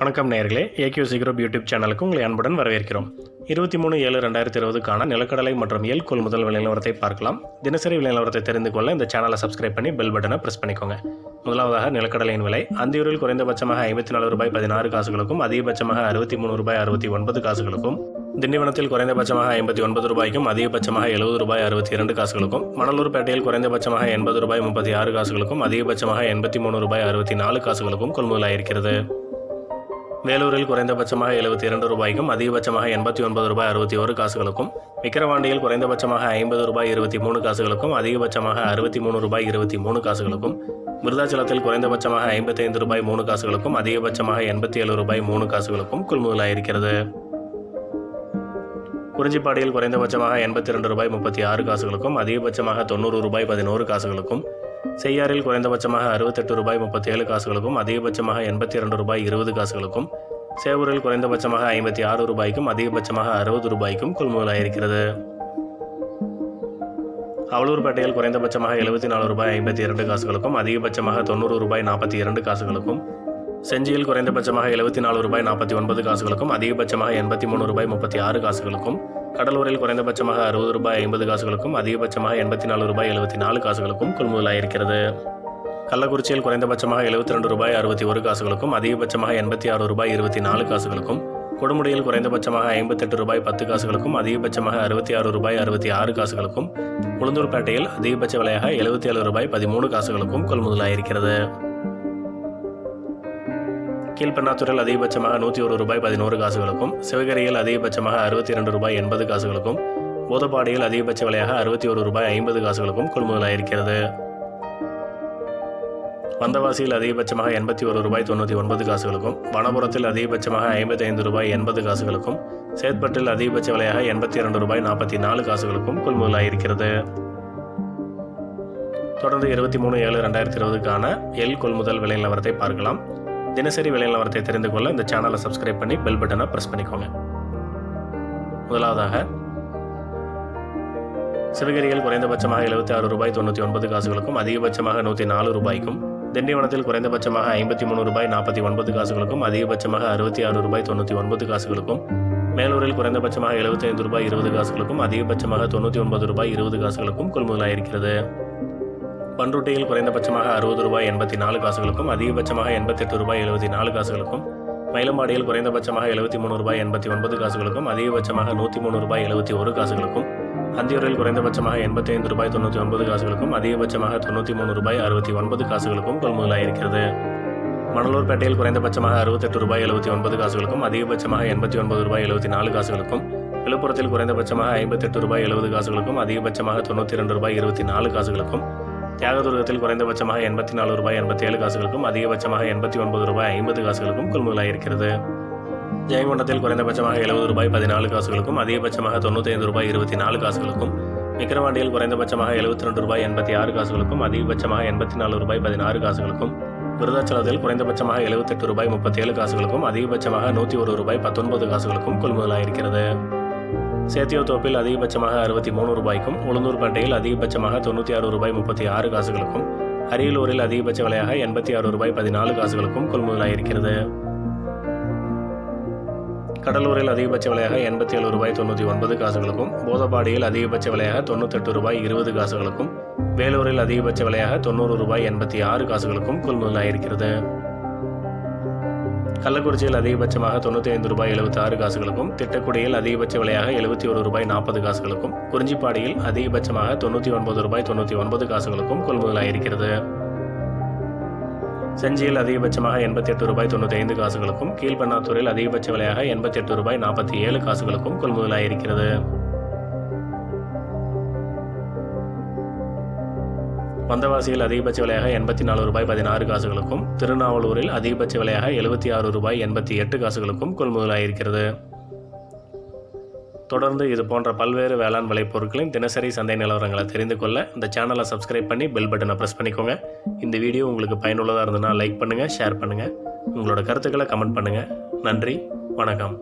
வணக்கம் நேர்களே ஏகியூ சிக்ரோப் யூடியூப் சேனலுக்கு உங்களை அன்புடன் வரவேற்கிறோம். இருபத்தி மூணு ஏழு ரெண்டாயிரத்தி இருபதுக்கான நிலக்கடலை மற்றும் எல் கொள்முதல் விலை நிலவரத்தை பார்க்கலாம். தினசரி விலை நிலவரத்தை தெரிந்து கொள்ள இந்த சேனலை சப்ஸ்கிரைப் பண்ணி பெல் பட்டனை ப்ரெஸ் பண்ணிக்கோங்க. முதலாவதாக நிலக்கடலையின் விலை. அந்தியூரில் குறைந்தபட்சமாக ஐம்பத்தி நாலு ரூபாய் பதினாறு காசுகளுக்கும் அதிகபட்சமாக அறுபத்தி மூணு ரூபாய் அறுபத்தி ஒன்பது காசுகளுக்கும் திண்டிவனத்தில் குறைந்தபட்சமாக ஐம்பத்தி ஒன்பது ரூபாய்க்கும் அதிகபட்சமாக எழுபது ரூபாய் அறுபத்தி இரண்டு காசுகளுக்கும் மணலூர்பேட்டையில் குறைந்தபட்சமாக எண்பது ரூபாய் முப்பத்தி ஆறு காசுகளுக்கும் அதிகபட்சமாக எண்பத்தி மூணு ரூபாய் அறுபத்தி நாலு காசுகளுக்கும் கொள்முதலாயிருக்கிறது. வேலூரில் குறைந்தபட்சமாக எழுபத்தி இரண்டு ரூபாய்க்கும் அதிகபட்சமாக எண்பத்தி ஒன்பது ரூபாய் அறுபத்தி ஒரு காசுகளுக்கும் விக்கிரவாண்டியில் குறைந்தபட்சமாக ஐம்பது ரூபாய் இருபத்தி மூணு காசுகளுக்கும் அதிகபட்சமாக அறுபத்தி மூணு ரூபாய் இருபத்தி மூணு காசுகளுக்கும் விருதாச்சலத்தில் குறைந்தபட்சமாக ஐம்பத்தைந்து ரூபாய் மூணு காசுகளுக்கும் அதிகபட்சமாக எண்பத்தி ஏழு ரூபாய் மூணு காசுகளுக்கும் கொள்முதலாயிருக்கிறது. குறிஞ்சிப்பாடியில் குறைந்தபட்சமாக எண்பத்தி ரெண்டு ரூபாய் முப்பத்தி ஆறு காசுகளுக்கும் அதிகபட்சமாக தொண்ணூறு ரூபாய் பதினோரு காசுகளுக்கும் செய்யாறில் குறைந்தபட்சமாக அறுபத்தெட்டு ரூபாய் முப்பத்தி ஏழு காசுகளுக்கும் அதிகபட்சமாக எண்பத்தி இரண்டு ரூபாய் இருபது காசுகளுக்கும் சேவூரில் குறைந்தபட்சமாக ஐம்பத்தி ஆறு ரூபாய்க்கும் அதிகபட்சமாக அறுபது ரூபாய்க்கும் கொள்முதலாயிருக்கிறது. அவலூர்பேட்டையில் குறைந்தபட்சமாக எழுபத்தி நாலு ரூபாய் ஐம்பத்தி இரண்டு காசுகளுக்கும் அதிகபட்சமாக தொண்ணூறு ரூபாய் நாற்பத்தி இரண்டு காசுகளுக்கும் செஞ்சியில் குறைந்தபட்சமாக எழுபத்தி நாலு ரூபாய் நாற்பத்தி ஒன்பது காசுகளுக்கும் அதிகபட்சமாக எண்பத்தி மூணு ரூபாய் முப்பத்தி ஆறு காசுகளுக்கும் கடலூரில் குறைந்தபட்சமாக அறுபது ரூபாய் ஐம்பது காசுகளுக்கும் அதிகபட்சமாக எண்பத்தி நாலு ரூபாய் எழுபத்தி நாலு காசுகளுக்கும் கொள்முதலாயிருக்கிறது கள்ளக்குறிச்சியில் குறைந்தபட்சமாக எழுபத்தி ரெண்டு ரூபாய் அறுபத்தி ஒரு காசுகளுக்கும் அதிகபட்சமாக எண்பத்தி ஆறு ரூபாய் இருபத்தி நாலு காசுகளுக்கும் கொடுமுடியில் குறைந்தபட்சமாக ஐம்பத்தெட்டு ரூபாய் பத்து காசுகளுக்கும் அதிகபட்சமாக அறுபத்தி ஆறு ரூபாய் அறுபத்தி ஆறு காசுகளுக்கும் உளுந்தூர்பேட்டையில் அதிகபட்ச விலையாக எழுபத்தி ஏழு ரூபாய் பதிமூணு காசுகளுக்கும் கொள்முதலாயிருக்கிறது கீழ்பெண்ணாத்தூரில் அதிகபட்சமாக நூற்றி ஒரு ரூபாய் பதினோரு காசுகளுக்கும் சிவகரியில் அதிகபட்சமாக அறுபத்தி இரண்டு ரூபாய் எண்பது காசுகளுக்கும் போதப்பாடியில் அதிகபட்ச விலையாக அறுபத்தி ஒரு ரூபாய் ஐம்பது காசுகளுக்கும் கொள்முதலாயிருக்கிறது. வந்தவாசியில் அதிகபட்சமாக எண்பத்தி ஒரு ரூபாய் தொண்ணூற்றி ஒன்பது காசுகளுக்கும் வனபுரத்தில் அதிகபட்சமாக ஐம்பத்தி ஐந்து ரூபாய் எண்பது காசுகளுக்கும் சேத்பட்டில் அதிகபட்ச விலையாக எண்பத்தி இரண்டு ரூபாய் நாற்பத்தி நாலு காசுகளுக்கும் கொள்முதலாயிருக்கிறது. தொடர்ந்து இருபத்தி மூணு ஏழு ரெண்டாயிரத்தி இருபதுக்கான எல் கொள்முதல் விலை நிலவரத்தை பார்க்கலாம். தினசரி விலை நிலவரத்தை தெரிந்து கொள்ள இந்த சேனலை சப்ஸ்கிரைப் பண்ணி பெல் பட்டனை ப்ரெஸ் பண்ணிக்கோங்க. முதலாவதாக சிவகிரியில் குறைந்தபட்சமாக எழுபத்தி ஆறு ரூபாய் தொண்ணூற்றி ஒன்பது காசுகளுக்கும் அதிகபட்சமாக நூற்றி நாலு ரூபாய்க்கும் திண்டிவனத்தில் குறைந்தபட்சமாக ஐம்பத்தி மூணு ரூபாய் நாற்பத்தி ஒன்பது காசுகளுக்கும் அதிகபட்சமாக அறுபத்தி ஆறு ரூபாய் தொண்ணூற்றி ஒன்பது காசுகளுக்கும் மேலூரில் குறைந்தபட்சமாக எழுபத்தி ஐந்து ரூபாய் இருபது காசுகளுக்கும் அதிகபட்சமாக தொண்ணூற்றி ஒன்பது ரூபாய் இருபது காசுகளுக்கும் கொள்முதலாயிருக்கிறது. பன்ருட்டியில் குறைந்தபட்சமாக அறுபது ரூபாய் எண்பத்தி நாலு காசுகளுக்கும் அதிகபட்சமாக எண்பத்தெட்டு ரூபாய் எழுபத்தி நாலு காசுகளுக்கும் மயிலம்பாடியில் குறைந்தபட்சமாக எழுபத்தி மூணு ரூபாய் எண்பத்தி ஒன்பது காசுகளுக்கும் அதிகபட்சமாக நூற்றி மூணு ரூபாய் எழுபத்தி ஒரு காசுகளுக்கும் அந்தியூரில் குறைந்தபட்சமாக எண்பத்தி ஐந்து ரூபாய் தொண்ணூற்றி ஒன்பது காசுகளுக்கும் அதிகபட்சமாக தொண்ணூற்றி மூணு ரூபாய் அறுபத்தி ஒன்பது காசுகளுக்கும் கொள்முதலாயிருக்கிறது மணலூர்பேட்டையில் குறைந்தபட்சமாக அறுபத்தெட்டு ரூபாய் எழுபத்தி ஒன்பது காசுகளுக்கும் அதிகபட்சமாக எண்பத்தி ஒன்பது ரூபாய் எழுபத்தி நாலு காசுகளுக்கும் விழுப்புரத்தில் குறைந்தபட்சமாக ஐம்பத்தெட்டு ரூபாய் எழுபது காசுகளுக்கும் அதிகபட்சமாக தொண்ணூற்றி ரெண்டு ரூபாய் இருபத்தி நாலு காசுகளுக்கும் தியாகதுர்கத்தில் குறைந்தபட்சமாக எண்பத்தி நாலு ரூபாய் எண்பத்தி ஏழு காசுகளுக்கும் அதிகபட்சமாக எண்பத்தி ஒன்பது ரூபாய் ஐம்பது காசுகளுக்கும் கொள்முதலாயிருக்கிறது. ஜெயங்கொண்டத்தில் குறைந்தபட்சமாக எழுபது ரூபாய் பதினாலு காசுகளுக்கும் அதிகபட்சமாக தொண்ணூற்றி ஐந்து ரூபாய் இருபத்தி நாலு காசுகளுக்கும் விக்கிரவாண்டியில் குறைந்தபட்சமாக எழுபத்தி ரெண்டு ரூபாய் எண்பத்தி ஆறு காசுகளுக்கும் அதிகபட்சமாக எண்பத்தி நாலு ரூபாய் பதினாறு காசுகளுக்கும் விருதாச்சலத்தில் குறைந்தபட்சமாக எழுபத்தெட்டு ரூபாய் முப்பத்தேழு காசுகளுக்கும் அதிகபட்சமாக நூற்றி ஒரு ரூபாய் பத்தொன்பது காசுகளுக்கும் கொள்முதலாயிருக்கிறது. சேத்தியோத்தோப்பில் அதிகபட்சமாக அறுபத்தி மூணு ரூபாய்க்கும் உளுந்தூர்பேட்டையில் அதிகபட்சமாக தொண்ணூற்றி ஆறு ரூபாய் முப்பத்தி ஆறு காசுகளுக்கும் அரியலூரில் அதிகபட்ச விலையாக எண்பத்தி ஆறு ரூபாய் பதினாலு காசுகளுக்கும் கொள்முதலாயிருக்கிறது. கடலூரில் அதிகபட்ச விலையாக எண்பத்தி ஏழு ரூபாய் தொண்ணூற்றி ஒன்பது காசுகளுக்கும் போதபாடியில் அதிகபட்ச விலையாக தொண்ணூத்தெட்டு ரூபாய் இருபது காசுகளுக்கும் வேலூரில் அதிகபட்ச விலையாக தொண்ணூறு ரூபாய் எண்பத்தி ஆறு காசுகளுக்கும் கொள்முதலாயிருக்கிறது. கள்ளக்குறிச்சியில் அதிகபட்சமாக தொண்ணூற்றி ஐந்து ரூபாய் எழுபத்தி ஆறு காசுகளுக்கும் திட்டக்குடியில் அதிகபட்ச விலையாக எழுபத்தி ஒரு ரூபாய் நாற்பது காசுகளுக்கும் குறிஞ்சிப்பாடியில் அதிகபட்சமாக தொண்ணூற்றி ஒன்பது ரூபாய் தொண்ணூற்றி ஒன்பது காசுகளுக்கும் கொள்முதலாயிருக்கிறது. செஞ்சியில் அதிகபட்சமாக எண்பத்தி எட்டு ரூபாய் தொண்ணூற்றி ஐந்து காசுகளுக்கும் கீழ்பண்ணாத்தூரில் அதிகபட்ச விலையாக எண்பத்தி எட்டு ரூபாய் நாற்பத்தி ஏழு காசுகளுக்கும் கொள்முதலாயிருக்கிறது. வந்தவாசியில் அதிகபட்ச விலையாக எண்பத்தி நாலு ரூபாய் பதினாறு காசுகளுக்கும் திருநாவலூரில் அதிகபட்ச விலையாக எழுபத்தி ஆறு ரூபாய் எண்பத்தி எட்டு காசுகளுக்கும் கொள்முதலாயிருக்கிறது தொடர்ந்து இது போன்ற பல்வேறு வேளாண் விளைபொருட்களின் தினசரி சந்தை நிலவரங்களை தெரிந்து கொள்ள இந்த சேனலை சப்ஸ்கிரைப் பண்ணி பெல் பட்டனை ப்ரெஸ் பண்ணிக்கோங்க. இந்த வீடியோ உங்களுக்கு பயனுள்ளதாக இருந்ததுன்னா லைக் பண்ணுங்கள் ஷேர் பண்ணுங்கள் உங்களோட கருத்துக்களை கமெண்ட் பண்ணுங்கள் நன்றி வணக்கம்.